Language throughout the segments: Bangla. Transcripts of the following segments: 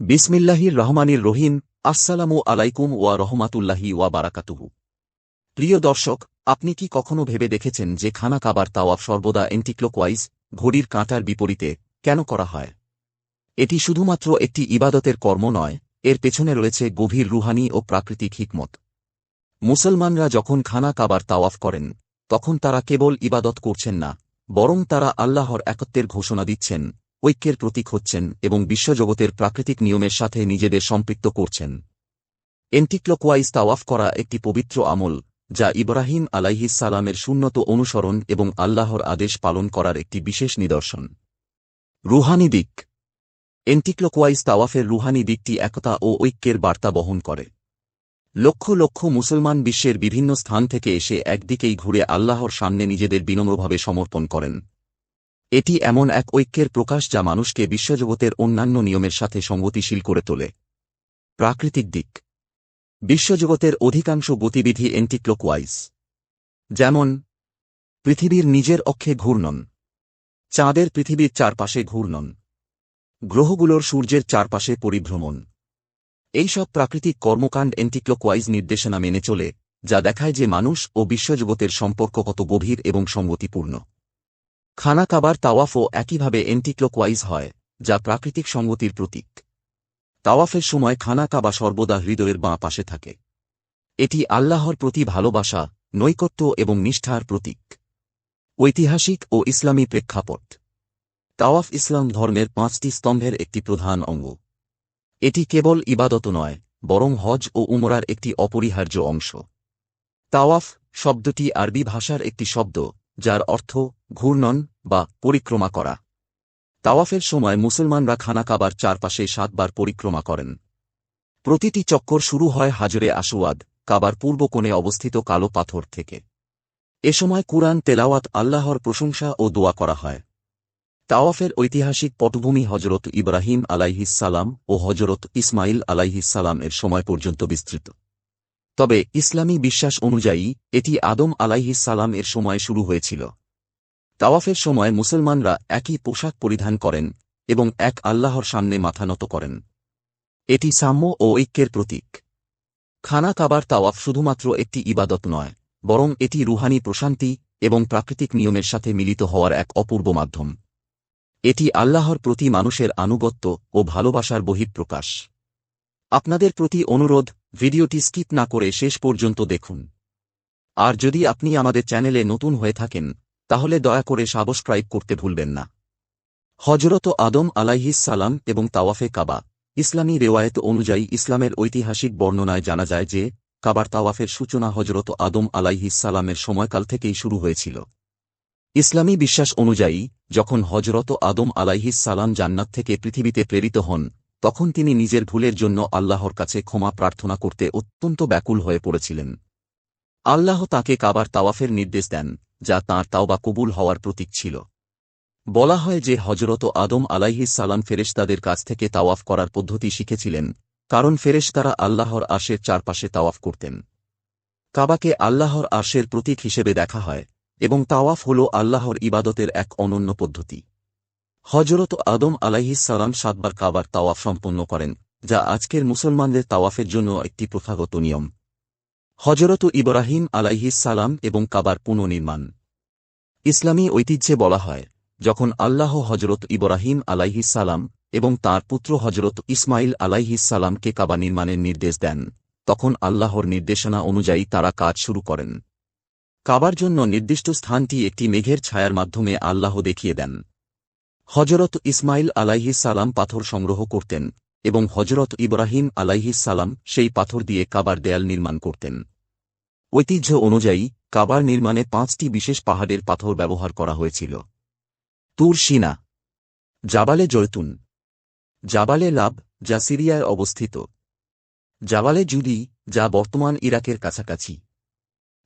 বিসমিল্লাহির রহমানির রহিম, আসসালামু আলাইকুম ওয়া রহমাতুল্লাহি ওয়া বারাকাতুহু। প্রিয় দর্শক, আপনি কি কখনো ভেবে দেখেছেন যে খানা কাবার তাওয়াফ সর্বদা এন্টিক্লোকওয়াইজ, ঘড়ির কাঁটার বিপরীতে কেন করা হয়? এটি শুধুমাত্র একটি ইবাদতের কর্ম নয়, এর পেছনে রয়েছে গভীর রুহানি ও প্রাকৃতিক হিকমত। মুসলমানরা যখন খানা কাবার তাওয়াফ করেন, তখন তারা কেবল ইবাদত করছেন না, বরং তারা আল্লাহর একত্বের ঘোষণা দিচ্ছেন। ঐক্যের প্রতীক হচ্ছেন এবং বিশ্বজগতের প্রাকৃতিক নিয়মের সাথে নিজেদের সম্পৃক্ত করছেন। এন্টিক্লকওয়াইজ তাওয়াফ করা একটি পবিত্র আমল, যা ইব্রাহিম আলাইহিস সালামের শূন্যত অনুসরণ এবং আল্লাহর আদেশ পালন করার একটি বিশেষ নিদর্শন। রুহানি দিক। এন্টিক্লকওয়াইজ তাওয়াফের রুহানি দিকটি একতা ও ঐক্যের বার্তা বহন করে। লক্ষ লক্ষ মুসলমান বিশ্বের বিভিন্ন স্থান থেকে এসে একদিকেই ঘুরে আল্লাহর সামনে নিজেদের বিনম্রভাবে সমর্পণ করেন। এটি এমন এক ঐক্যের প্রকাশ যা মানুষকে বিশ্বজগতের অন্যান্য নিয়মের সাথে সঙ্গতিশীল করে তোলে। প্রাকৃতিক দিক। বিশ্বজগতের অধিকাংশ গতিবিধি এন্টিক্লোকওয়াইজ যেমন, পৃথিবীর নিজের অক্ষে ঘূর্ণন। চাঁদের পৃথিবীর চারপাশে ঘূর্ণন। গ্রহগুলোর সূর্যের চারপাশে পরিভ্রমণ। এইসব প্রাকৃতিক কর্মকাণ্ড এন্টিক্লোকওয়াইজ নির্দেশনা মেনে চলে, যা দেখায় যে মানুষ ও বিশ্বজগতের সম্পর্ক কত গভীর এবং সঙ্গতিপূর্ণ। খানা কাবার তাওয়াফও একইভাবে এন্টিক্লোকওয়াইজ হয়, যা প্রাকৃতিক সঙ্গতির প্রতীক। তাওয়াফের সময় খানা কাবা সর্বদা হৃদয়ের বাঁ পাশে থাকে। এটি আল্লাহর প্রতি ভালোবাসা, নৈকট্য এবং নিষ্ঠার প্রতীক। ঐতিহাসিক ও ইসলামী প্রেক্ষাপট। তাওয়াফ ইসলাম ধর্মের পাঁচটি স্তম্ভের একটি প্রধান অঙ্গ। এটি কেবল ইবাদত নয়, বরং হজ ও উমরার একটি অপরিহার্য অংশ। তাওয়াফ শব্দটি আরবি ভাষার একটি শব্দ যার অর্থ ঘূর্ণন বা পরিক্রমা করা। তাওয়াফের সময় মুসলমানরা খানা কাবার চারপাশে সাতবার পরিক্রমা করেন। প্রতিটি চক্কর শুরু হয় হাজরে আসোয়াদ কাবার পূর্ব কোণে অবস্থিত কালো পাথর থেকে। এ সময় কুরআন তেলাওয়াত আল্লাহর প্রশংসা ও দোয়া করা হয়। তাওয়াফের ঐতিহাসিক পটভূমি হজরত ইব্রাহিম আলাইহিসালাম ও হজরত ইসমাইল আলাইহিসালাম এর সময় পর্যন্ত বিস্তৃত। তবে ইসলামী বিশ্বাস অনুযায়ী, এটি আদম আলাইহিসালাম এর সময় শুরু হয়েছিল। তাওয়াফের সময় মুসলমানরা একই পোশাক পরিধান করেন এবং এক আল্লাহর সামনে মাথা নত করেন। এটি সাম্য ও ঐক্যের প্রতীক। খানা কাবার তাওয়াফ শুধুমাত্র একটি ইবাদত নয়, বরং এটি রুহানি প্রশান্তি এবং প্রাকৃতিক নিয়মের সাথে মিলিত হওয়ার এক অপূর্ব মাধ্যম। এটি আল্লাহর প্রতি মানুষের আনুগত্য ও ভালোবাসার বহিঃপ্রকাশ। আপনাদের প্রতি অনুরোধ ভিডিওটি স্কিপ না করে শেষ পর্যন্ত দেখুন। আর যদি আপনি আমাদের চ্যানেলে নতুন হয়ে থাকেন, তাহলে দয়া করে সাবস্ক্রাইব করতে ভুলবেন না। হজরত আদম আলাইহিস সালাম এবং তাওয়াফে কাবা, ইসলামী রেওয়ায়ত অনুযায়ী ইসলামের ঐতিহাসিক বর্ণনায় জানা যায় যে, কাবার তাওয়াফের সূচনা হজরত আদম আলাইহিস সালামের সময়কাল থেকেই শুরু হয়েছিল। ইসলামী বিশ্বাস অনুযায়ী, যখন হজরত আদম আলাইহিস সালাম জান্নাত থেকে পৃথিবীতে প্রেরিত হন তখন তিনি নিজের ভুলের জন্য আল্লাহর কাছে ক্ষমা প্রার্থনা করতে অত্যন্ত ব্যাকুল হয়ে পড়েছিলেন। আল্লাহ তাকে কাবার তাওয়াফের নির্দেশ দেন, যা তাঁর তাওবা কবুল হওয়ার প্রতীক ছিল। বলা হয় যে হজরত আদম আলাইহিস সালাম ফেরেশতাদের কাছ থেকে তাওয়াফ করার পদ্ধতি শিখেছিলেন, কারণ ফেরেশতারা আল্লাহর আশের চারপাশে তাওয়াফ করতেন। কাবাকে আল্লাহর আশের প্রতীক হিসেবে দেখা হয়, এবং তাওয়াফ হল আল্লাহর ইবাদতের এক অনন্য পদ্ধতি। হজরত আদম সালাম সাতবার কাবার তাওয়াফ সম্পন্ন করেন, যা আজকের মুসলমানদের তাওয়াফের জন্য একটি প্রথাগত নিয়ম। হজরত ইব্রাহিম সালাম এবং কাবার পুনর্নির্মাণ। ইসলামী ঐতিহ্যে বলা হয়, যখন আল্লাহ হজরত ইব্রাহিম সালাম এবং তাঁর পুত্র হজরত ইসমাইল সালামকে কাবা নির্মাণের নির্দেশ দেন, তখন আল্লাহর নির্দেশনা অনুযায়ী তারা কাজ শুরু করেন। কাবার জন্য নির্দিষ্ট স্থানটি একটি মেঘের ছায়ার মাধ্যমে আল্লাহ দেখিয়ে দেন। হজরত ইসমাইল আলাইহিস সালাম পাথর সংগ্রহ করতেন এবং হজরত ইব্রাহিম আলাইহিস সালাম সেই পাথর দিয়ে কাবার দেয়াল নির্মাণ করতেন। ঐতিহ্য অনুযায়ী, কাবার নির্মাণে পাঁচটি বিশেষ পাহাড়ের পাথর ব্যবহার করা হয়েছিল। তুর সিনা, জাবালে জৈতুন জাবালে লাভ যা সিরিয়ায় অবস্থিত, জাবালে জুদি, যা বর্তমান ইরাকের কাছাকাছি,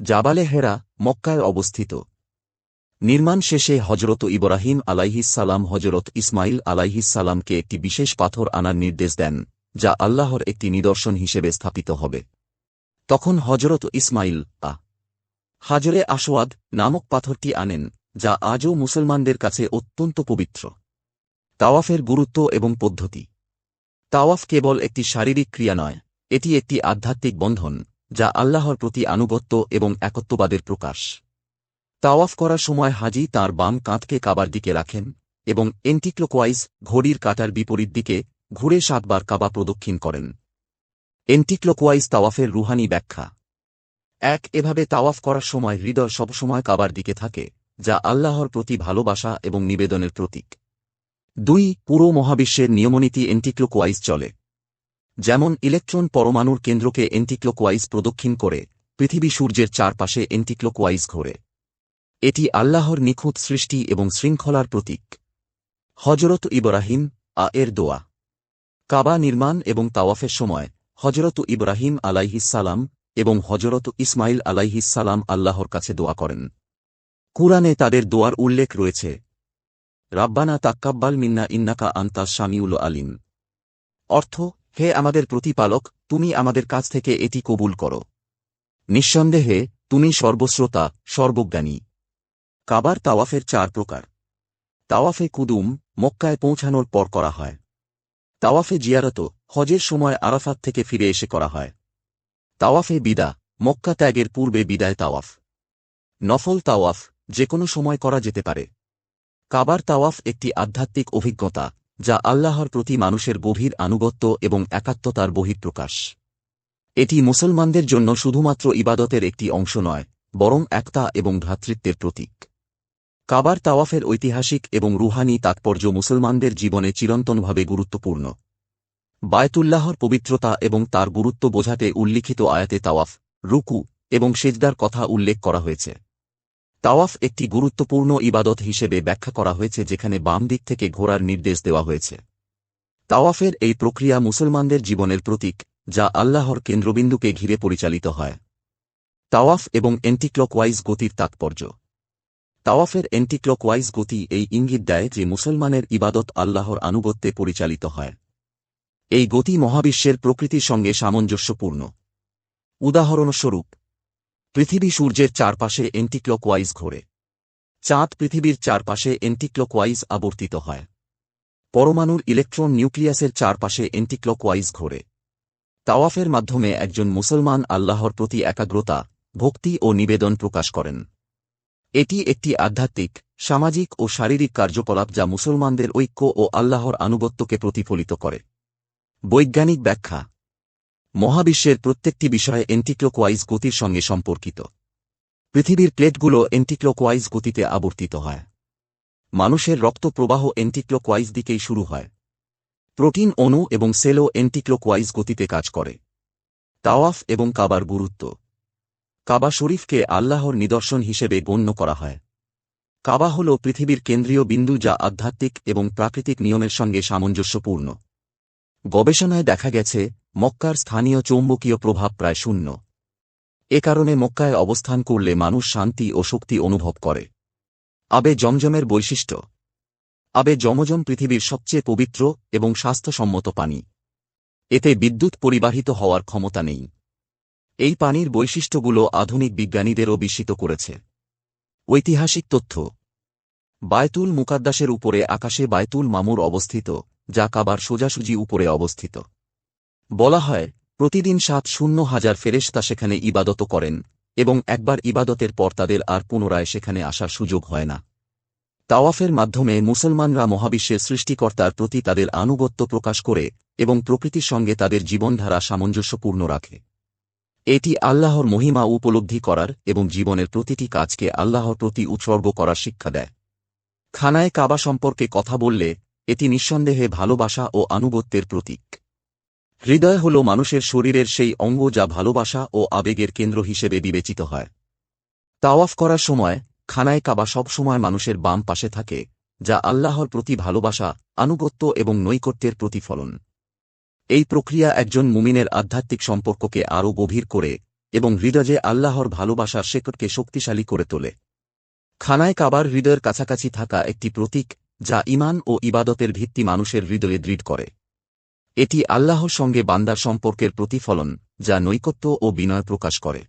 জাবালে হেরা, মক্কায় অবস্থিত। নির্মাণ শেষে হজরত ইব্রাহিম আলাইহিসালাম হজরত ইসমাইল আলাইহিসালামকে একটি বিশেষ পাথর আনার নির্দেশ দেন, যা আল্লাহর একটি নিদর্শন হিসেবে স্থাপিত হবে। তখন হজরত ইসমাইল আ হাজরে আসওয়াদ নামক পাথরটি আনেন, যা আজও মুসলমানদের কাছে অত্যন্ত পবিত্র। তাওয়াফের গুরুত্ব এবং পদ্ধতি। তাওয়াফ কেবল একটি শারীরিক ক্রিয়া নয়, এটি একটি আধ্যাত্মিক বন্ধন, যা আল্লাহর প্রতি আনুগত্য এবং একত্ববাদের প্রকাশ। তাওয়াফ করার সময় হাজি তার বাম কাঁধকে কাবার দিকে রাখেন এবং এন্টিক্লোকোয়াইজ ঘড়ির কাটার বিপরীত দিকে ঘুরে সাতবার কাবা প্রদক্ষিণ করেন। এন্টিক্লোকোয়াইজ তাওয়াফের রুহানি ব্যাখ্যা। এক, এভাবে তাওয়াফ করার সময় হৃদয় সবসময় কাবার দিকে থাকে, যা আল্লাহর প্রতি ভালোবাসা এবং নিবেদনের প্রতীক। দুই, পুরো মহাবিশ্বের নিয়মনীতি এন্টিক্লোকোয়াইজ চলে। যেমন ইলেকট্রন পরমাণুর কেন্দ্রকে এন্টিক্লোকোয়াইজ প্রদক্ষিণ করে, পৃথিবী সূর্যের চারপাশে এন্টিক্লোকোয়াইজ ঘোরে। এটি আল্লাহর নিখুঁত সৃষ্টি এবং শৃঙ্খলার প্রতীক। হজরত ইব্রাহিম আ এর দোয়া। কাবা নির্মাণ এবং তাওয়াফের সময় হজরত ইব্রাহিম আলাইহিসালাম এবং হজরত ইসমাইল আলাইহিসালাম আল্লাহর কাছে দোয়া করেন। কুরআনে তাদের দোয়ার উল্লেখ রয়েছে, রাব্বানা তাক্কাব্বাল মিন্না ইন্নাকা আন্তা শামিউল আলিম। অর্থ, হে আমাদের প্রতিপালক, তুমি আমাদের কাছ থেকে এটি কবুল করো। নিঃসন্দেহে, তুমি সর্বশ্রোতা, সর্বজ্ঞানী। কাবার তাওয়াফের চার প্রকার। তাওয়াফে কুদুম, মক্কায় পৌঁছানোর পর করা হয়। তাওয়াফে জিয়ারত, হজের সময় আরাফাত থেকে ফিরে এসে করা হয়। তাওয়াফে বিদা, মক্কা ত্যাগের পূর্বে বিদায় তাওয়াফ। নফল তাওয়াফ যে কোনো সময় করা যেতে পারে। কাবার তাওয়াফ একটি আধ্যাত্মিক অভিজ্ঞতা, যা আল্লাহর প্রতি মানুষের গভীর আনুগত্য এবং একাত্মতার বহিঃপ্রকাশ। এটি মুসলমানদের জন্য শুধুমাত্র ইবাদতের একটি অংশ নয়, বরং একতা এবং ভ্রাতৃত্বের প্রতীক। কাবার তাওয়াফের ঐতিহাসিক এবং রুহানি তাৎপর্য মুসলমানদের জীবনে চিরন্তনভাবে গুরুত্বপূর্ণ। বায়তুল্লাহর পবিত্রতা এবং তার গুরুত্ব বোঝাতে উল্লিখিত আয়াতে তাওয়াফ, রুকু এবং সেজদার কথা উল্লেখ করা হয়েছে। তাওয়াফ একটি গুরুত্বপূর্ণ ইবাদত হিসেবে ব্যাখ্যা করা হয়েছে যেখানে বাম দিক থেকে ঘোরার নির্দেশ দেওয়া হয়েছে। তাওয়াফের এই প্রক্রিয়া মুসলমানদের জীবনের প্রতীক, যা আল্লাহর কেন্দ্রবিন্দুকে ঘিরে পরিচালিত হয়। তাওয়াফ এবং এন্টিক্লকওয়াইজ গতির তাৎপর্য। তাওয়াফের এন্টিক্লকওয়াইজ গতি এই ইঙ্গিত দেয় যে মুসলমানের ইবাদত আল্লাহর আনুগত্যে পরিচালিত হয়। এই গতি মহাবিশ্বের প্রকৃতির সঙ্গে সামঞ্জস্যপূর্ণ। উদাহরণস্বরূপ, পৃথিবী সূর্যের চারপাশে এন্টিক্লকওয়াইজ ঘোরে। চাঁদ পৃথিবীর চারপাশে এন্টিক্লকওয়াইজ আবর্তিত হয়। পরমাণুর ইলেকট্রন নিউক্লিয়াসের চারপাশে এন্টিক্লকওয়াইজ ঘোরে। তাওয়াফের মাধ্যমে একজন মুসলমান আল্লাহর প্রতি একাগ্রতা, ভক্তি ও নিবেদন প্রকাশ করেন। এটি একটি আধ্যাত্মিক, সামাজিক ও শারীরিক কার্যকলাপ যা মুসলমানদের ঐক্য ও আল্লাহর আনুগত্যকে প্রতিফলিত করে। বৈজ্ঞানিক ব্যাখ্যা। মহাবিশ্বের প্রত্যেকটি বিষয়ে এন্টিক্লোকওয়াইজ গতির সঙ্গে সম্পর্কিত। পৃথিবীর প্লেটগুলো এন্টিক্লোকওয়াইজ গতিতে আবর্তিত হয়। মানুষের রক্ত প্রবাহ এন্টিক্লোকওয়াইজ দিকেই শুরু হয়। প্রোটিন অণু এবং সেলও এন্টিক্লোকওয়াইজ গতিতে কাজ করে। তাওয়াফ এবং কাবার গুরুত্ব। কাবা শরীফকে আল্লাহর নিদর্শন হিসেবে গণ্য করা হয়। কাবা হল পৃথিবীর কেন্দ্রীয় বিন্দু যা আধ্যাত্মিক এবং প্রাকৃতিক নিয়মের সঙ্গে সামঞ্জস্যপূর্ণ। গবেষণায় দেখা গেছে, মক্কার স্থানীয় চৌম্বকীয় প্রভাব প্রায় শূন্য। এ কারণে মক্কায় অবস্থান করলে মানুষ শান্তি ও শক্তি অনুভব করে। আবে জমজমের বৈশিষ্ট্য। আবে জমজম পৃথিবীর সবচেয়ে পবিত্র এবং স্বাস্থ্যসম্মত পানি। এতে বিদ্যুৎ পরিবাহিত হওয়ার ক্ষমতা নেই। এই পানির বৈশিষ্ট্যগুলো আধুনিক বিজ্ঞানীদেরও বিস্মিত করেছে। ঐতিহাসিক তথ্য। বায়তুল মুকাদ্দাসের উপরে আকাশে বায়তুল মামুর অবস্থিত, যা কাবার সোজাসুজি উপরে অবস্থিত। বলা হয়, প্রতিদিন সাত শূন্য হাজার ফেরেশতা সেখানে ইবাদত করেন, এবং একবার ইবাদতের পর তাদের আর পুনরায় সেখানে আসার সুযোগ হয় না। তাওয়াফের মাধ্যমে মুসলমানরা মহাবিশ্বের সৃষ্টিকর্তার প্রতি তাদের আনুগত্য প্রকাশ করে, এবং প্রকৃতির সঙ্গে তাদের জীবনধারা সামঞ্জস্যপূর্ণ রাখে। এটি আল্লাহর মহিমা উপলব্ধি করার এবং জীবনের প্রতিটি কাজকে আল্লাহর প্রতি উৎসর্গ করার শিক্ষা দেয়। খানায় কাবা সম্পর্কে কথা বললে, এটি নিঃসন্দেহে ভালোবাসা ও আনুগত্যের প্রতীক। হৃদয় হল মানুষের শরীরের সেই অঙ্গ যা ভালোবাসা ও আবেগের কেন্দ্র হিসেবে বিবেচিত হয়। তাওয়াফ করার সময়, খানায় কাবা সবসময় মানুষের বাম পাশে থাকে, যা আল্লাহর প্রতি ভালোবাসা, আনুগত্য এবং নৈকট্যের প্রতিফলন। এই প্রক্রিয়া একজন মুমিনের আধ্যাত্মিক সম্পর্ককে আরও গভীর করে এবং হৃদয়ে আল্লাহর ভালোবাসার শেকটকে শক্তিশালী করে তোলে। খানায় কাবার হৃদয়ের কাছাকাছি থাকা একটি প্রতীক যা ইমান ও ইবাদতের ভিত্তি মানুষের হৃদয়ে দৃঢ় করে। এটি আল্লাহর সঙ্গে বান্দার সম্পর্কের প্রতিফলন যা নৈকত্য ও বিনয় প্রকাশ করে।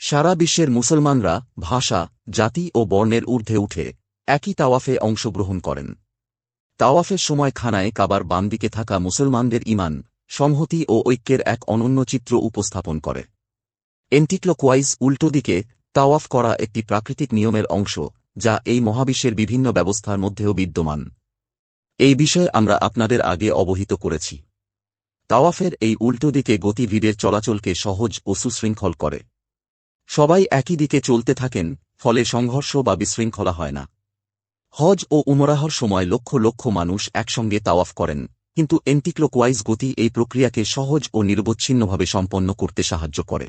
সারা বিশ্বের মুসলমানরা, ভাষা, জাতি ও বর্ণের ঊর্ধ্বে উঠে একই তাওয়াফে অংশগ্রহণ করেন। তাওয়াফের সময় খানায় কাবার বাম দিকে থাকা মুসলমানদের ইমান সংহতি ও ঐক্যের এক অনন্য চিত্র উপস্থাপন করে। এন্টিক্লকওয়াইজ উল্টো দিকে তাওয়াফ করা একটি প্রাকৃতিক নিয়মের অংশ, যা এই মহাবিশ্বের বিভিন্ন ব্যবস্থার মধ্যেও বিদ্যমান। এই বিষয়ে আমরা আপনাদের আগে অবহিত করেছি। তাওয়াফের এই উল্টো দিকে গতিভিড়ের চলাচলকে সহজ ও সুশৃঙ্খল করে। সবাই একই দিকে চলতে থাকেন, ফলে সংঘর্ষ বা বিশৃঙ্খলা হয় না। হজ ও উমরাহর সময় লক্ষ লক্ষ মানুষ একসঙ্গে তাওয়াফ করেন, কিন্তু এন্টিক্লোকওয়াইজ গতি এই প্রক্রিয়াকে সহজ ও নিরবচ্ছিন্নভাবে সম্পন্ন করতে সাহায্য করে।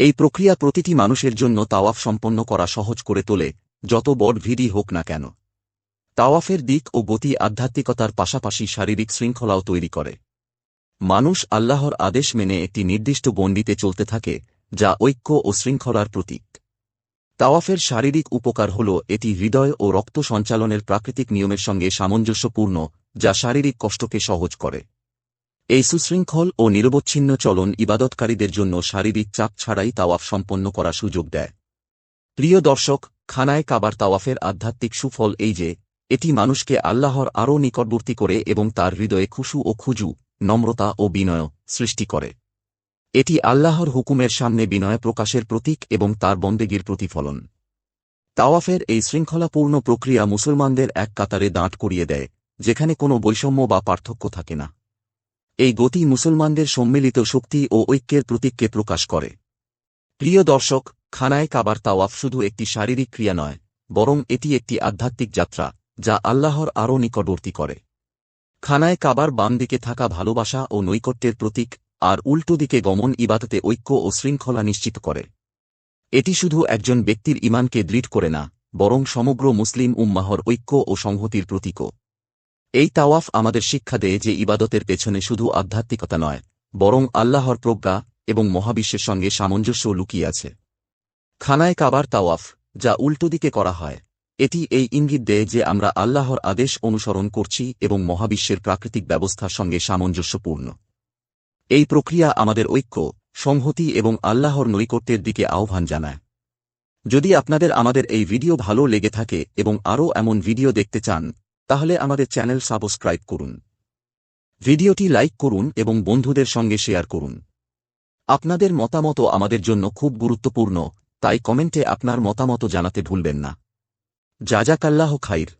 এই প্রক্রিয়া প্রতিটি মানুষের জন্য তাওয়াফ সম্পন্ন করা সহজ করে তোলে, যত বড় ভিড়ই হোক না কেন। তাওয়াফের দিক ও গতি আধ্যাত্মিকতার পাশাপাশি শারীরিক শৃঙ্খলাও তৈরি করে। মানুষ আল্লাহর আদেশ মেনে একটি নির্দিষ্ট গণ্ডিতে চলতে থাকে, যা ঐক্য ও শৃঙ্খলার প্রতীক। তাওয়াফের শারীরিক উপকার হল এটি হৃদয় ও রক্ত সঞ্চালনের প্রাকৃতিক নিয়মের সঙ্গে সামঞ্জস্যপূর্ণ, যা শারীরিক কষ্টকে সহজ করে। এই সুশৃঙ্খল ও নিরবচ্ছিন্ন চলন ইবাদতকারীদের জন্য শারীরিক চাপ ছাড়াই তাওয়াফ সম্পন্ন করার সুযোগ দেয়। প্রিয় দর্শক, খানায় কাবার তাওয়াফের আধ্যাত্মিক সুফল এই যে, এটি মানুষকে আল্লাহর আরও নিকটবর্তী করে এবং তার হৃদয়ে খুশু ও খুজু, নম্রতা ও বিনয় সৃষ্টি করে। এটি আল্লাহর হুকুমের সামনে বিনয় প্রকাশের প্রতীক এবং তার বন্দেগীর প্রতিফলন। তাওয়াফের এই শৃঙ্খলাপূর্ণ প্রক্রিয়া মুসলমানদের এক কাতারে দাঁট করিয়ে দেয়, যেখানে কোনো বৈষম্য বা পার্থক্য থাকে না। এই গতি মুসলমানদের সম্মিলিত শক্তি ও ঐক্যের প্রতীককে প্রকাশ করে। প্রিয় দর্শক, খানায় কাবার তাওয়াফ শুধু একটি শারীরিক ক্রিয়া নয়, বরং এটি একটি আধ্যাত্মিক যাত্রা, যা আল্লাহর আরও নিকটবর্তী করে। খানায় কাবার বাম দিকে থাকা ভালোবাসা ও নৈকট্যের প্রতীক আর উল্টো দিকে গমন ইবাদতে ঐক্য ও শৃঙ্খলা নিশ্চিত করে। এটি শুধু একজন ব্যক্তির ইমানকে দৃঢ় করে না, বরং সমগ্র মুসলিম উম্মাহর ঐক্য ও সংহতির প্রতীকও। এই তাওয়াফ আমাদের শিক্ষা দেয় যে ইবাদতের পেছনে শুধু আধ্যাত্মিকতা নয়, বরং আল্লাহর প্রজ্ঞা এবং মহাবিশ্বের সঙ্গে সামঞ্জস্য লুকিয়ে আছে। খানায় কাবার তাওয়াফ, যা উল্টো দিকে করা হয়, এটি এই ইঙ্গিত দেয় যে আমরা আল্লাহর আদেশ অনুসরণ করছি এবং মহাবিশ্বের প্রাকৃতিক ব্যবস্থার সঙ্গে সামঞ্জস্যপূর্ণ। এই প্রক্রিয়া আমাদের ঐক্য, সংহতি এবং আল্লাহর নৈকট্যের দিকে আহ্বান জানায়। যদি আপনাদের আমাদের এই ভিডিও ভালো লেগে থাকে এবং আরও এমন ভিডিও দেখতে চান, তাহলে আমাদের চ্যানেল সাবস্ক্রাইব করুন। ভিডিওটি লাইক করুন এবং বন্ধুদের সঙ্গে শেয়ার করুন। আপনাদের মতামত আমাদের জন্য খুব গুরুত্বপূর্ণ, তাই কমেন্টে আপনার মতামত জানাতে ভুলবেন না। জাজাকাল্লাহ খাইর।